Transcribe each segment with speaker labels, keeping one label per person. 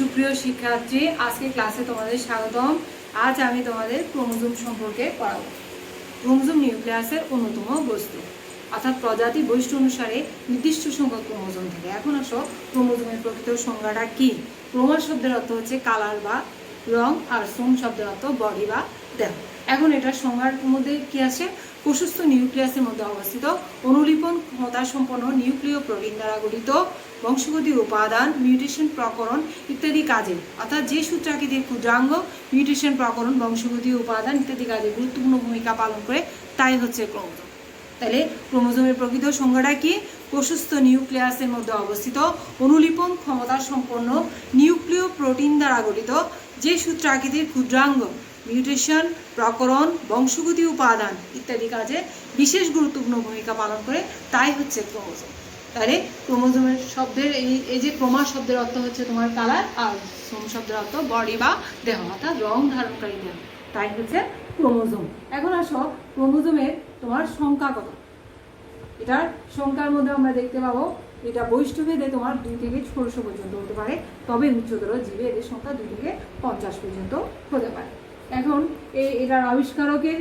Speaker 1: সুপ্রিয় শিক্ষার্থী, আজকে ক্লাসে তোমাদের স্বাগতম। আজ আমি তোমাদের ক্রোমোজোম সম্পর্কে পড়াবো। ক্রোমোজোম নিউক্লিয়াসের অন্যতম বস্তু। অর্থাৎ প্রজাতি বৈশিষ্ট্য অনুসারে নির্দিষ্ট সংখ্যক ক্রোমোজোম থাকে। এখন আসো, ক্রোমোজোমের প্রকৃত সংজ্ঞাটা কী? ক্রোমা শব্দের অর্থ হচ্ছে কালার বা রং, আর সোম শব্দের অর্থ বডি বা দেহ। এখন এটা সংজ্ঞার মধ্যে কি আছে? প্রশস্ত নিউক্লিয়াসের মধ্যে অবস্থিত অনুলিপন ক্ষমতা সম্পন্ন নিউক্লিয় প্রোটিন দ্বারা গঠিত বংশগতির উপাদান মিউটেশন প্রকরণ ইত্যাদি কাজে। অর্থাৎ যে সূত্রাকৃতির ক্ষুদ্রাঙ্গ মিউটেশন প্রকরণ বংশগতি উপাদান ইত্যাদি কাজে গুরুত্বপূর্ণ ভূমিকা পালন করে, তাই হচ্ছে ক্রোমোজোম। তাহলে ক্রোমোজোমের প্রকৃত সংজ্ঞাটা কি? প্রশস্ত নিউক্লিয়াসের মধ্যে অবস্থিত অনুলিপন ক্ষমতা সম্পন্ন নিউক্লিয় প্রোটিন দ্বারা গঠিত যে সূত্রাকৃতির ক্ষুদ্রাঙ্গ মিউটেশন প্রকরণ, বংশগতি, উপাদান ইত্যাদি কাজে বিশেষ গুরুত্বপূর্ণ ভূমিকা পালন করে। তাই হচ্ছে ক্রোমোজোম। তাহলে ক্রোমোজোমের শব্দের এই এই যে ক্রোমা শব্দের অর্থ হচ্ছে তোমার কালার আর সোম শব্দের অর্থ বডি বা দেহ, অর্থাৎ রং ধারণকারী দেহ। তাই হচ্ছে ক্রোমোজোম। এখন আসো ক্রোমোজোমের তোমার সংখ্যা কত? এটার সংখ্যার মধ্যে আমরা দেখতে পাবো, এটা বৈষ্ণবেদে তোমার দুই থেকে ষোলোশো পর্যন্ত হতে পারে, তবে উচ্চতর জীবে এদের সংখ্যা দুই থেকে পঞ্চাশ পর্যন্ত হতে পারে। এখন এই এটার আবিষ্কারকের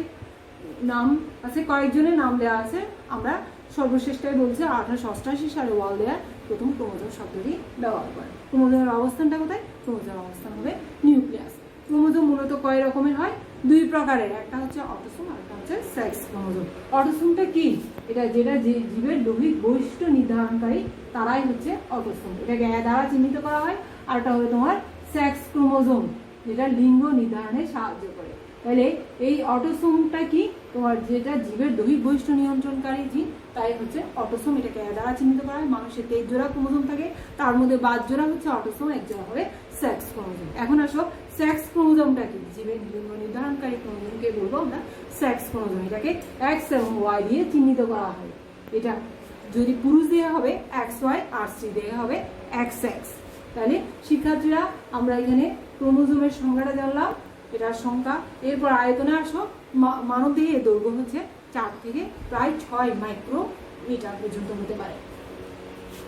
Speaker 1: নাম আছে, কয়েকজনের নাম দেওয়া আছে। আমরা সর্বশ্রেষ্ঠটাই বলছে আঠারোশো অষ্টাশি সালে ওয়াল দেয়ার প্রথম ক্রোমোজোম শব্দটি ব্যবহার করে। ক্রোমোজোমের অবস্থানটা কোথায়? ক্রোমোজোমের অবস্থান হবে নিউক্লিয়াস। ক্রোমোজোম মূলত কয় রকমের হয়? দুই প্রকারের, একটা হচ্ছে অটোসোম আর একটা হচ্ছে সেক্স ক্রোমোজোম। অটোসোমটা কি? এটা যেটা যে জীবের দৈহিক বৈশিষ্ট্য নির্ধারণকারী, তারাই হচ্ছে অটোসোম। এটাকে দ্বারা চিহ্নিত করা হয়, আর একটা হবে তোমার সেক্স ক্রোমোজোম। যেটা লিঙ্গ নির্ধারণে সাহায্য করে। তাহলে এই অটোসোমটা কি? তোমার যেটা জীবের দৈহিক বৈশিষ্ট্য নিয়ন্ত্রণকারী জিন, তাই হচ্ছে অটোসোম, এটাকে দ্বারা চিহ্নিত করা হয়। মানুষের তেইশ জোড়া ক্রোমোজোম থাকে, তার মধ্যে বাদ জোড়া হচ্ছে অটোসোম, এক জোড়া হবে সেক্স ক্রোমোজোম এখন আসো, সেক্স ক্রোমোজোমটা কি? জীবের লিঙ্গ নির্ধারণকারী ক্রোমোজোমকে বলব আমরা, সেক্স ক্রোমোজোম এটাকে এক্স এবং ওয়াই দিয়ে চিহ্নিত করা হয়। এটা যদি পুরুষ দিয়ে হবে, এক্স, ওয়াই, আর স্ত্রী দিয়ে হবে, এক্স এক্স। তাহলে শিক্ষার্থীরা, আমরা এখানে ক্রোমোজোমের সংখ্যাটা জানলাম, এটার সংখ্যা এরপর আয়তনে আসো মানব দেহের দৈর্ঘ্য হচ্ছে চার থেকে প্রায় ছয় মাইক্রো মিটার পর্যন্ত হতে পারে।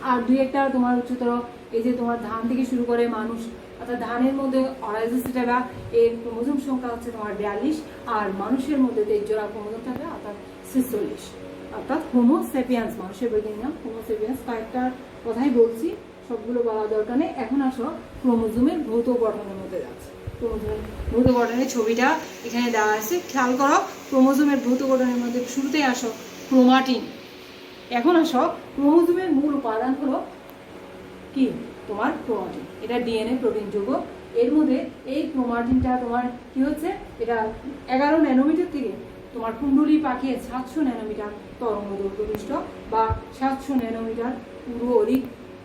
Speaker 1: আর দুই একটা তোমার উচ্চতর এই যে তোমার ধান থেকে শুরু করে মানুষ, অর্থাৎ ধানের মধ্যে অরাইজোসিটারা এর ক্রোমোজোম সংখ্যা হচ্ছে তোমার বিয়াল্লিশ, আর মানুষের মধ্যে তেইশ জোড়া ক্রোমোজোম থাকে, অর্থাৎ ছেচল্লিশ। অর্থাৎ হোমো সেপিয়ান্স মানুষের বৈজ্ঞানিক নাম হোমো সেপিয়ান্স কয়েকটা কথাই বলছি। সবগুলো বলা দরকার নেই। এখন আসো ক্রোমোজোমের ভৌত গঠনের মধ্যে যাচ্ছে। ক্রোমোজোমের ভৌত গঠনের ছবিটা এখানে দেওয়া আছে। খেয়াল করো, ক্রোমোজোমের ভৌত গঠনের মধ্যে শুরুতেই আসো ক্রোমাটিন। এখন আসো, ক্রোমোজোমের মূল উপাদান হলো কি? তোমার ক্রোমাটিন। এটা ডিএনএ প্রোটিন যৌগ। এর মধ্যে এই ক্রোমাটিনটা তোমার কি হচ্ছে? এটা এগারো ন্যানোমিটার থেকে তোমার কুণ্ডলি পাকিয়ে সাতশো ন্যানোমিটার তরঙ্গ দৈর্ঘ্য বা সাতশো ন্যানোমিটার পুরো অধিক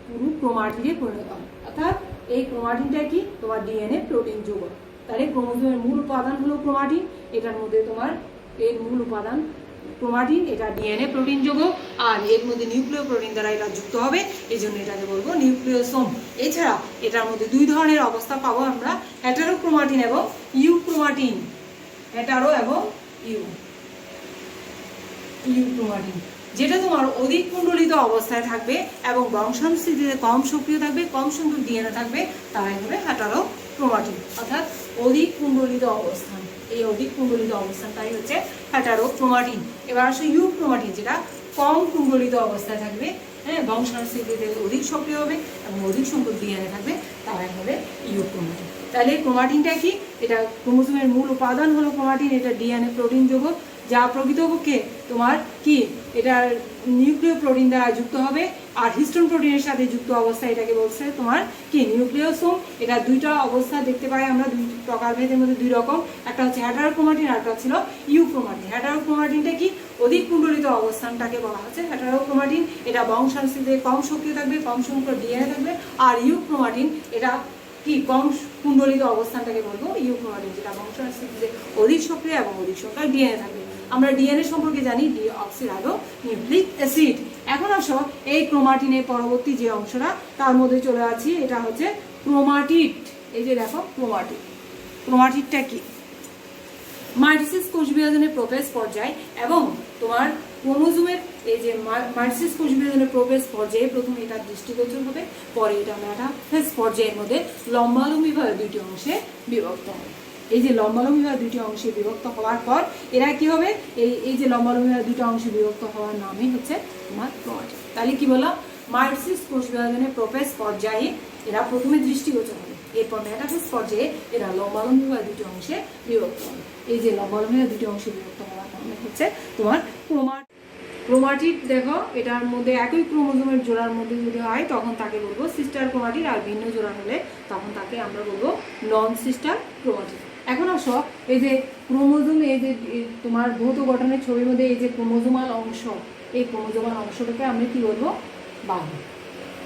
Speaker 1: পুরো ক্রোমাটিনে পরিণত হয় অর্থাৎ এই ক্রোমাটিনটা কি? তোমার ডিএনএ প্রোটিন যৌগ। তাহলে ক্রোমোজোমের মূল উপাদান হলো ক্রোমাটিন। এটার মধ্যে তোমার এর মূল উপাদান ক্রোমাটিন, এটা ডিএনএ প্রোটিন যৌগ, আর এর মধ্যে নিউক্লিয় প্রোটিন দ্বারা এটা যুক্ত হবে। এই জন্য এটাকে বলব নিউক্লিওসোম। এছাড়া এটার মধ্যে দুই ধরনের অবস্থা পাবো আমরা হ্যাটারোক্রোমাটিন এবং ইউক্রোমাটিন হ্যাটারো এবং ইউ ইউক্রোমাটিন যেটা তোমার অধিক কুণ্ডলিত অবস্থায় থাকবে এবং বংশানুস্থিতিতে কম সক্রিয় থাকবে, কম সংখ্যক ডিএনএ থাকবে তারাই হবে হ্যাটারো ক্রোমাটিন অর্থাৎ অধিক কুণ্ডলিত অবস্থান। এই অধিক কুণ্ডলিত অবস্থানটাই হচ্ছে হ্যাটারো ক্রোমাটিন এবার আসে ইউ ক্রোমাটিন যেটা কম কুণ্ডলিত অবস্থায় থাকবে হ্যাঁ বংশানুস্থিতিতে অধিক সক্রিয় হবে এবং অধিক সংখ্যক ডিএনএ থাকবে তারাই হবে ইউ ক্রোমাটিন তাহলে ক্রোমাটিনটা কি? এটা ক্রোমোজোমের মূল উপাদান হলো ক্রোমাটিন এটা ডিএনএ প্রোটিন যৌগ যা প্রকৃতপক্ষে তোমার কি? এটার নিউক্লিয় প্রোটিন দ্বারা যুক্ত হবে আর হিস্টোন প্রোটিনের সাথে যুক্ত অবস্থা এটাকে বলছে তোমার কি? নিউক্লিয়াসোম এটা দুইটা অবস্থা দেখতে পাই আমরা, দুই প্রকারভেদের মধ্যে দুই রকম। একটা হচ্ছে হ্যাটারোক্রোমাটিন আর একটা ছিল ইউক্রোমাটিন হ্যাটারোক্রোমাটিনটা কি? অধিক কুণ্ডলিত অবস্থানটাকে বলা হচ্ছে। হ্যাটারোক্রোমাটিন এটা বংশানুস্থিতিতে কম সক্রিয় থাকবে, কম সংখ্যক ডিএনএ থাকবে। আর ইউক্রোমাটিন এটা কি? কম কুণ্ডলিত অবস্থানটাকে বলব। ইউক্রোমাটিন যেটা বংশানুস্থিতিতে অধিক সক্রিয় এবং অধিক সংখ্যায় ডিএনএ থাকবে। আমরা ডিএনএ সম্পর্কে জানি ডি অক্সিরাইডো নিউক্লিক অ্যাসিড এখন আসো, এই ক্রোমাটিনের পরবর্তী যে অংশটা, তার মধ্যে চলে আছি এটা হচ্ছে ক্রোমাটিড। এই যে দেখো, ক্রোমাটিড। ক্রোমাটিডটা কি? মাইটোসিস কোষ বিভাজনের প্রবেশ পর্যায় এবং তোমার ক্রোমোজোমের, এই যে মার্সিস কোষবিভাজনের প্রবেশ পর্যায়ে প্রথমে এটা দৃষ্টিগোচর হবে, পরে এটা মেটাফেজ পর্যায়ের মধ্যে লম্বালম্বিভাবে দুইটি অংশে বিভক্ত হবে। এই যে লম্বালম্বিভাবে দুইটি অংশে বিভক্ত হওয়ার পর, এরা কি হবে? এই এই যে লম্বালম্বিভাবে দুটো অংশে বিভক্ত হওয়ার নামই হচ্ছে তোমার ক্রোমাটিন তাহলে কি বললাম? মার্সিস কোষ বিভাজনের প্রবেশ পর্যায়ে এরা প্রথমে দৃষ্টিগোচর হবে। এরপর মেটাফেজ পর্যায়ে এরা লম্বালম্বিভাবে দুটি অংশে বিভক্ত হবে। এই যে লম্বালম্বিভাবে দুটি অংশে বিভক্ত হওয়ার নামে হচ্ছে তোমার ক্রোমা ক্রোমাটিড, দেখো, এটার মধ্যে একই ক্রোমোজোমের জোড়ার মধ্যে যদি হয়, তখন তাকে বলব সিস্টার ক্রোমাটিড, আর ভিন্ন জোড়া হলে তখন তাকে আমরা বলব নন সিস্টার ক্রোমাটিড। এখন আসো, এই যে ক্রোমোজোম, এই যে তোমার ভৌত গঠনের ছবির মধ্যে এই যে ক্রোমোজোমাল অংশ, এই ক্রোমোজোমাল অংশটাকে আমরা কি বলব? বাহু।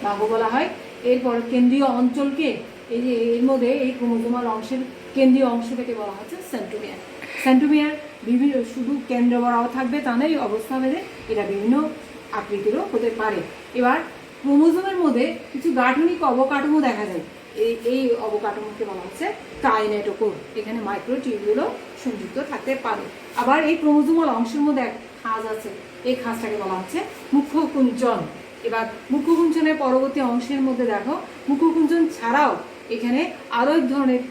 Speaker 1: বাহু বলা হয়। এরপর কেন্দ্রীয় অঞ্চলকে, এই যে, এর মধ্যে এই ক্রোমোজোমাল অংশের কেন্দ্রীয় অংশটাকে বলা হচ্ছে সেন্টোমিয়ার সেন্টোমিয়ার বিভিন্ন, শুধু কেন্দ্র বরাবর থাকবে তা নয় অবস্থা ভেদে এটা বিভিন্ন আকৃতিরও হতে পারে। এবার ক্রোমোজোমের মধ্যে কিছু গাঠনিক অবকাঠামো দেখা যায়। এই এই অবকাঠামোকে বলা হচ্ছে কাইনেটোকোর। এখানে মাইক্রোটিউবগুলো সংযুক্ত থাকতে পারে। আবার এই ক্রোমোজোমাল অংশের মধ্যে এক খাঁজ আছে। এই খাঁজটাকে বলা হচ্ছে মুখ্য কুঞ্চন এবার মুখ্যকুঞ্চনের পরবর্তী অংশের মধ্যে দেখো মুখ্যকুঞ্চন ছাড়াও এখানে আরও এক ধরনের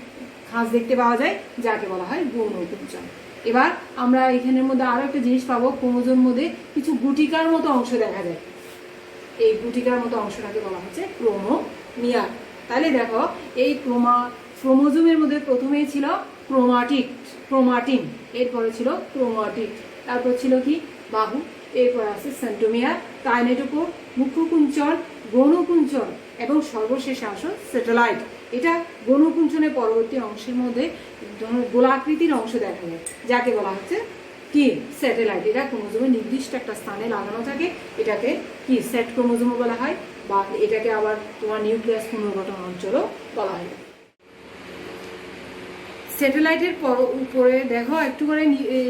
Speaker 1: খাঁজ দেখতে পাওয়া যায়, যাকে বলা হয় গৌণকুঞ্চন এবার আমরা এখানের মধ্যে আরও একটা জিনিস পাবো ক্রোমোজোর মধ্যে কিছু গুটিকার মতো অংশ দেখা যায়। এই গুটিকার মতো অংশটাকে বলা হচ্ছে ক্রোমোমিয়ার। তাহলে দেখো, এই ক্রোমা, ক্রোমোজোমের মধ্যে প্রথমেই ছিল ক্রোমাটিক, ক্রোমাটিন, এরপরে ছিল ক্রোমাটিক, তারপর ছিল কি? বাহু, এরপর আছে সেন্টোমিয়ার, কাইনেটোকোর মুখ্যকুঞ্চন গৌণকুঞ্চন এবং সর্বশেষে আসো স্যাটেলাইট। এটা গৌণকুঞ্চনের পরবর্তী অংশের মধ্যে গোলাকৃতির অংশ দেখা যায়, যাকে বলা হচ্ছে কি? স্যাটেলাইট। এটা ক্রোমোজোমের নির্দিষ্ট একটা স্থানে লাগানো থাকে, এটাকে কি? স্যাট ক্রোমোজোমও বলা হয়। বা এটাকে আবার তোমার নিউক্লিয়াস পুনর্গঠন অঞ্চলও বলা হয়। স্যাটেলাইটের পর উপরে দেখো একটু করে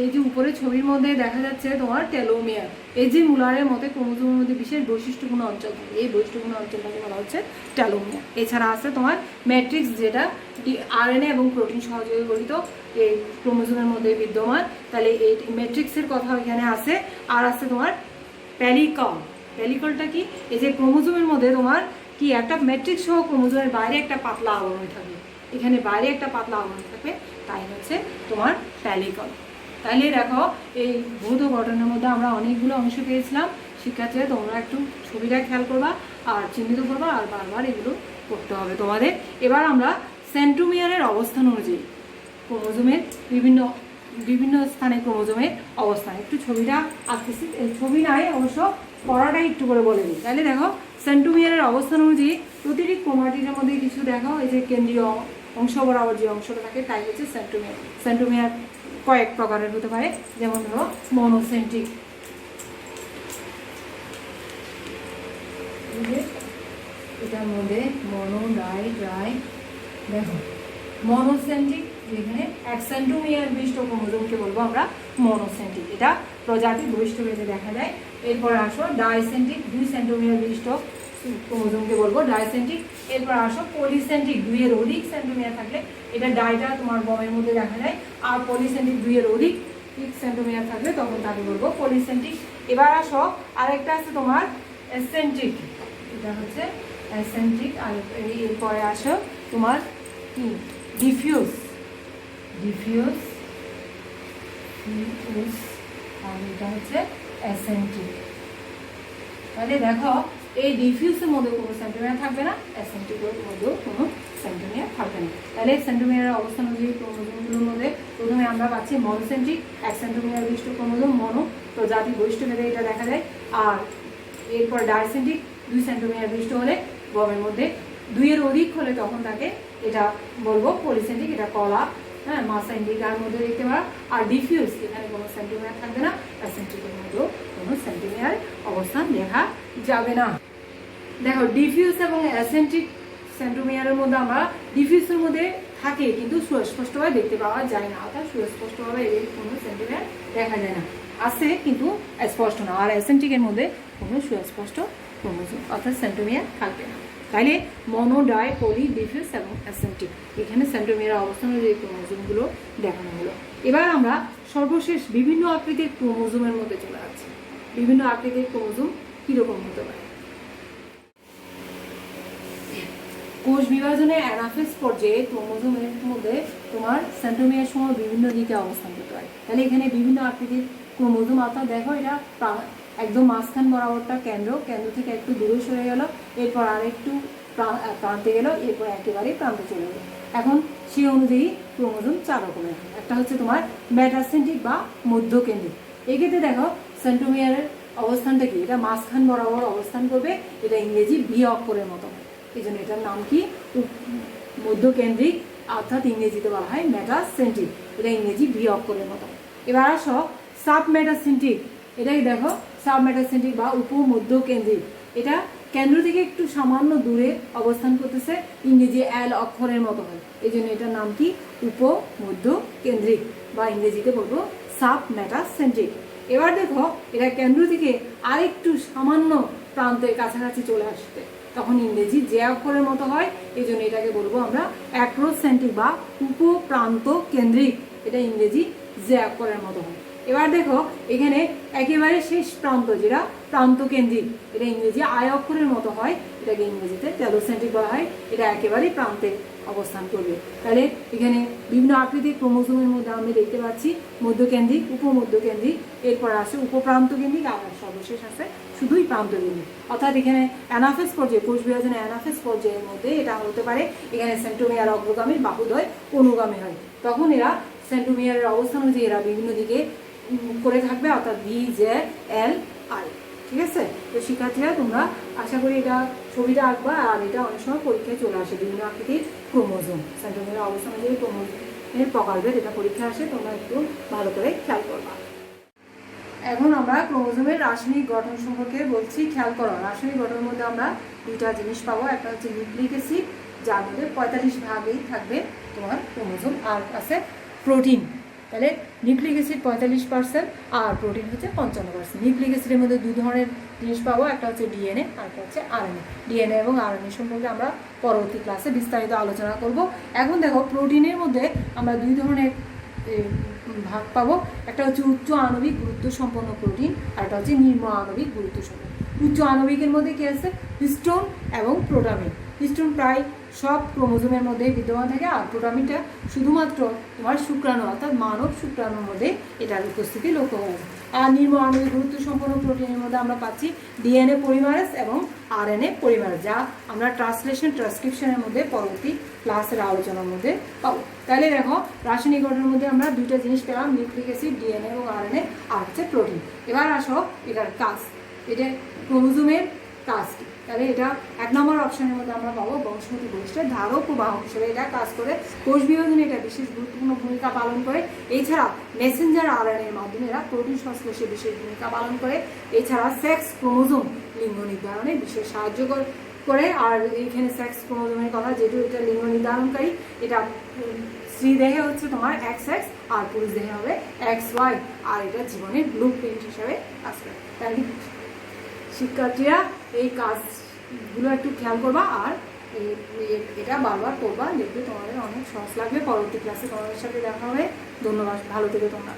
Speaker 1: এই যে উপরে ছবির মধ্যে দেখা যাচ্ছে তোমার টেলোমিয়ার। এই যে মুলারের মতে ক্রোমোজোমের মধ্যে বিশেষ বৈশিষ্ট্যপূর্ণ অঞ্চল থাকে এই বৈশিষ্ট্যপূর্ণ অঞ্চলটাকে বলা হচ্ছে টেলোমিয়ার। এছাড়া আছে তোমার ম্যাট্রিক্স, যেটা আরএনএ এবং প্রোটিন সহযোগে গঠিত। এই ক্রোমোজোমের মধ্যে বিদ্যমান। তাহলে এই ম্যাট্রিক্সের কথা এখানে আছে। আর আছে তোমার প্যালিকল প্যালিকলটা কি? এই যে ক্রোমোজোমের মধ্যে তোমার কি একটা ম্যাট্রিক্স সহ ক্রোমোজোমের বাইরে একটা পাতলা আবরণ থাকবে। এখানে বাইরে একটা পাতলা আবরণ থাকবে, তাই হচ্ছে তোমার প্যালিকল তাইলে দেখো, এই ভৌত গঠনের মধ্যে আমরা অনেকগুলো অংশ পেয়েছিলাম। শিক্ষার্থীরা, তোমরা একটু ছবিটা খেয়াল করবা আর চিহ্নিত করবা আর বারবার এগুলো করতে হবে তোমাদের। এবার আমরা সেন্টোমিয়ারের অবস্থান অনুযায়ী ক্রোমোজোমের বিভিন্ন বিভিন্ন স্থানে ক্রোমোজোমের অবস্থান। একটু ছবিটা আঁকতেছি। ছবি নাই অবশ্য পড়াটাই একটু করে বলে দিই। তাহলে দেখো, সেন্টোমিয়ারের অবস্থান অনুযায়ী প্রতিটি ক্রোমাটিনের মধ্যে কিছু দেখো, এই যে কেন্দ্রীয় অংশ বরাবর যে অংশটা থাকে, তাই হচ্ছে সেন্টোমিয়ার। সেন্টোমিয়ার কয়েক প্রকারের হতে পারে, যেমন ধরো, মনোসেন্ট্রিক। এটার মধ্যে মনো, ডাই ড্রাই দেখো, মনোসেন্ট্রিক, যেখানে এক সেন্টোমিয়ার বিশিষ্ট ক্রোমোজোমকে বলব আমরা, মনোসেন্ট্রিক। এটা প্রজাতি ভেদে দেখা যায়। এরপর আসো ডাইসেন্ট্রিক দুই সেন্টোমিয়ার বিশিষ্ট ক্রোমোজোমকে বলব ডাইসেন্ট্রিক এরপর আসো পলিসেন্ট্রিক দুইয়ের অধিক সেন্টোমিয়ার থাকলে, এটা ডাইটা তোমার বমের মধ্যে দেখা যায়, আর পলিসেন্ট্রিক দুইয়ের অধিক সেন্টোমিয়ার থাকলে তখন তাকে বলব পলিসেন্ট্রিক এবার আসো, আরেকটা আছে তোমার এসেন্ট্রিক এটা হচ্ছে এসেন্ট্রিক আর এরপরে আসো তোমার কি? ডিফিউজ ডিফিউজ ডিফিউজ আর এটা হচ্ছে অ্যাসেন্ট্রিক তাহলে দেখো, এই ডিফিউজের মধ্যে কোনো সেন্টিমিটার থাকবে না অ্যাসেন্ট্রিকের মধ্যেও কোনো সেন্টিমিটার থাকবে না। তাহলে সেন্টিমিটারের অবস্থান অনুযায়ী ক্রোমোজোমগুলোর মধ্যে প্রথমে আমরা পাচ্ছি মনোসেন্ট্রিক এক সেন্টিমিটার বিশিষ্ট ক্রোমোজোম মনো প্রজাতি বৈশিষ্ট্য ভেদে এটা দেখা যায়। আর এরপর ডাইসেন্ট্রিক দুই সেন্টিমিটার বিশিষ্ট হলে গমের মধ্যে দুইয়ের অধিক হলে তখন তাকে এটা বলব পলিসেন্ট্রিক এটা কলা হ্যাঁ মাসাইন্ডিকার মধ্যে দেখতে পারা। আর ডিফিউজ এখানে কোনো সেন্টিমিটার থাকবে না অ্যাসেন্ট্রিকের মধ্যেও কোনো সেন্টিমিটার অবস্থান দেখা যাবে না। দেখো ডিফিউজ এবং অ্যাসেন্ট্রিক সেন্টোমিয়ারের মধ্যে আমরা ডিফিউজের মধ্যে থাকে, কিন্তু সুস্পষ্টভাবে দেখতে পাওয়া যায় না। অর্থাৎ সুস্পষ্টভাবে এর কোনো সেন্টিমিটার দেখা যায় না। আছে, কিন্তু স্পষ্ট না, আর অ্যাসেন্ট্রিকের মধ্যে কোনো সুস্পষ্ট ক্রোমোজোম, অর্থাৎ সেন্টোমিয়ার থাকবে না। তাইলে মনো ডাই পলি ডিফিউজ এবং অ্যাসেন্ট্রিক এখানে সেন্টোমিয়ার অবস্থান অনুযায়ী ক্রোমোজোমগুলো দেখানো হলো। এবার আমরা সর্বশেষ বিভিন্ন আকৃতির ক্রোমোজোমের মধ্যে চলে যাচ্ছি বিভিন্ন আকৃতির ক্রোমোজোম কীরকম হতে পারে? কোষ বিভাজনে অ্যানাফেজ পর্যায়ে ক্রোমোজোমের মধ্যে তোমার সেন্টোমিয়ার সময় বিভিন্ন দিকে অবস্থান করতে পারে তাহলে এখানে বিভিন্ন আকৃতির ক্রোমোজোম, অর্থাৎ দেখো এটা একদম মাঝখান বরাবরটা কেন্দ্র কেন্দ্র থেকে একটু দূরে সরে গেল, এরপর আর একটু প্রান্তে গেল, এরপর একেবারে প্রান্তে চলে গেল। এখন সেই অনুযায়ী ক্রোমোজোম চার রকমের একটা হচ্ছে তোমার মেটাসেন্ট্রিক বা মধ্যকেন্দ্রিক। এক্ষেত্রে দেখো সেন্টোমিয়ারের অবস্থানটা কি? এটা মাঝখান বরাবর অবস্থান করবে, এটা ইংরেজি বি অক্ষরের মতো। এই জন্য এটার নাম কি? মধ্যকেন্দ্রিক, অর্থাৎ ইংরেজিতে বলা হয় মেটাসেন্ট্রিক এটা ইংরেজি বি অক্ষরের মতো। এবার আসো সাব মেটাসেন্ট্রিক এটাই দেখো সাব মেটাসেন্ট্রিক বা উপমধ্যকেন্দ্রিক। এটা কেন্দ্র থেকে একটু সামান্য দূরে অবস্থান করতেছে, ইংরেজি অ্যাল অক্ষরের মতো হয়। এই জন্য এটার নাম কি? উপমধ্য কেন্দ্রিক বা ইংরেজিতে বলব সাব মেটাসেন্ট্রিক এবার দেখো, এটা কেন্দ্র থেকে আরেকটু সামান্য প্রান্তের কাছাকাছি চলে আসতে তখন ইংরেজি যে অক্ষরের মতো হয় এই জন্য এটাকে বলব আমরা অ্যাক্রোসেন্ট্রিক বা উপপ্রান্ত কেন্দ্রিক। এটা ইংরেজি যে অক্ষরের মতো হয়। এবার দেখো, এখানে একেবারে শেষ প্রান্ত যেটা প্রান্ত কেন্দ্রিক এটা ইংরেজি আয় অক্ষরের মতো হয়, এটাকে ইংরেজিতে টেলোসেন্ট্রিক বলা হয়। এটা একেবারেই প্রান্তে। অবস্থান করবে। তাহলে এখানে বিভিন্ন আকৃতির ক্রোমোজোমের মধ্যে আমি দেখতে পাচ্ছি মধ্যকেন্দ্রিক, উপমধ্যকেন্দ্রিক, এরপর আসে উপপ্রান্ত কেন্দ্রিক আর সর্বশেষ আছে শুধুই প্রান্ত কেন্দ্রিক অর্থাৎ এখানে অ্যানাফেস পর্যায়ে, কোষ বিভাজনে অ্যানাফেস পর্যায়ের মধ্যে এটা হতে পারে, এখানে সেন্টোমিয়ার অগ্রগামী বাহুদয়, অনুগামী হয়। তখন এরা সেন্টোমিয়ারের অবস্থান অনুযায়ী এরা বিভিন্ন দিকে করে থাকবে, অর্থাৎ ভি জে এল আই ঠিক আছে? তো শিক্ষার্থীরা তোমরা আশা করি এটা ছবিটা আঁকবা আর এটা অনেক সময় পরীক্ষায় চলে আসে, বিভিন্ন আকৃতির ক্রোমোজোম। সেন্টোমিয়ারের অবস্থান অনুযায়ী ক্রোমোজোমের প্রকারভেদ এটা পরীক্ষা আসে, তোমরা একটু ভালো করে খেয়াল করবা। এখন আমরা ক্রোমোজোমের রাসায়নিক গঠন সম্পর্কে বলছি, খেয়াল করো, রাসায়নিক গঠনের মধ্যে আমরা দুইটা জিনিস পাবো, একটা হচ্ছে নিউক্লিক অ্যাসিড, যার মধ্যে পঁয়তাল্লিশ ভাগেই থাকবে তোমার ক্রোমোজোম, আর আছে প্রোটিন। তাহলে নিউক্লিক অ্যাসিড পঁয়তাল্লিশ পার্সেন্ট আর প্রোটিন হচ্ছে পঞ্চান্ন পার্সেন্ট। নিউক্লিক অ্যাসিডের মধ্যে দু ধরনের জিনিস পাবো, একটা হচ্ছে ডিএনএ, আর একটা হচ্ছে আরএনএ। ডিএনএ এবং আরএনএ সম্পর্কে আমরা পরবর্তী ক্লাসে বিস্তারিত আলোচনা করব। এখন দেখো, প্রোটিনের মধ্যে আমরা দুই ধরনের ভাগ পাবো। একটা হচ্ছে উচ্চ আণবিক গুরুত্ব সম্পন্ন প্রোটিন, আর একটা হচ্ছে নিম্ন আণবিক গুরুত্ব সম্পন্ন। উচ্চ আণবিকের মধ্যে কী আছে? হিস্টোন এবং প্রোটামিন হিস্টোন প্রায় সব ক্রোমোজোমের মধ্যে বিদ্যমান থাকে। আর প্রোটামিনটা শুধুমাত্র তোমার শুক্রাণু, অর্থাৎ মানব শুক্রাণুর মধ্যে এটার উপস্থিতি লক্ষ্য যায় আর আণবিক গুরুত্ব সম্পন্ন প্রোটিনের মধ্যে আমরা পাচ্ছি ডিএনএ পলিমারেজ এবং আরএনএ পলিমারেজ যা আমরা ট্রান্সলেশন, ট্রান্সক্রিপশনের মধ্যে পরবর্তী ক্লাসের আলোচনার মধ্যে পাবো। তাহলে দেখো রাসায়নিক গঠনের মধ্যে আমরা দুইটা জিনিস পেলাম, নিউক্লিক অ্যাসিড, ডিএনএ এবং আরএনএ, আর হচ্ছে প্রোটিন। এবার আসো এটার কাজ, এটা ক্রোমোজোমের কাজ কি তাহলে এটা এক নম্বর অপশনের মধ্যে আমরা পাবো বংশগতি বৈশিষ্ট্যের ধারক বাহক হিসেবে। এটা কাজ করে কোষ বিভাজনে এটা বিশেষ গুরুত্বপূর্ণ ভূমিকা পালন করে। এছাড়া মেসেঞ্জার আরএনএর মাধ্যমে এরা প্রোটিন সংশ্লেষে বিশেষ ভূমিকা পালন করে। এছাড়া সেক্স ক্রোমোজোম লিঙ্গ নির্ধারণে বিশেষ সাহায্য করে করে। আর এইখানে সেক্স ক্রোমোজোমের কথা, যেহেতু এটা লিঙ্গ নির্ধারণকারী, এটা স্ত্রী দেহে হচ্ছে তোমার এক্স এক্স আর পুরুষ দেহে হবে এক্স ওয়াই আর এটা জীবনের ব্লু প্রিন্ট হিসাবে কাজ করে। তাই শিক্ষার্থীরা এই কাজগুলো একটু খেয়াল করবা আর এটা বারবার করবা। দেখবে তোমাদের অনেক সহজ লাগবে। পরবর্তী ক্লাসে তোমাদের সাথে দেখা হবে। ধন্যবাদ। ভালো থেকে তোমরা।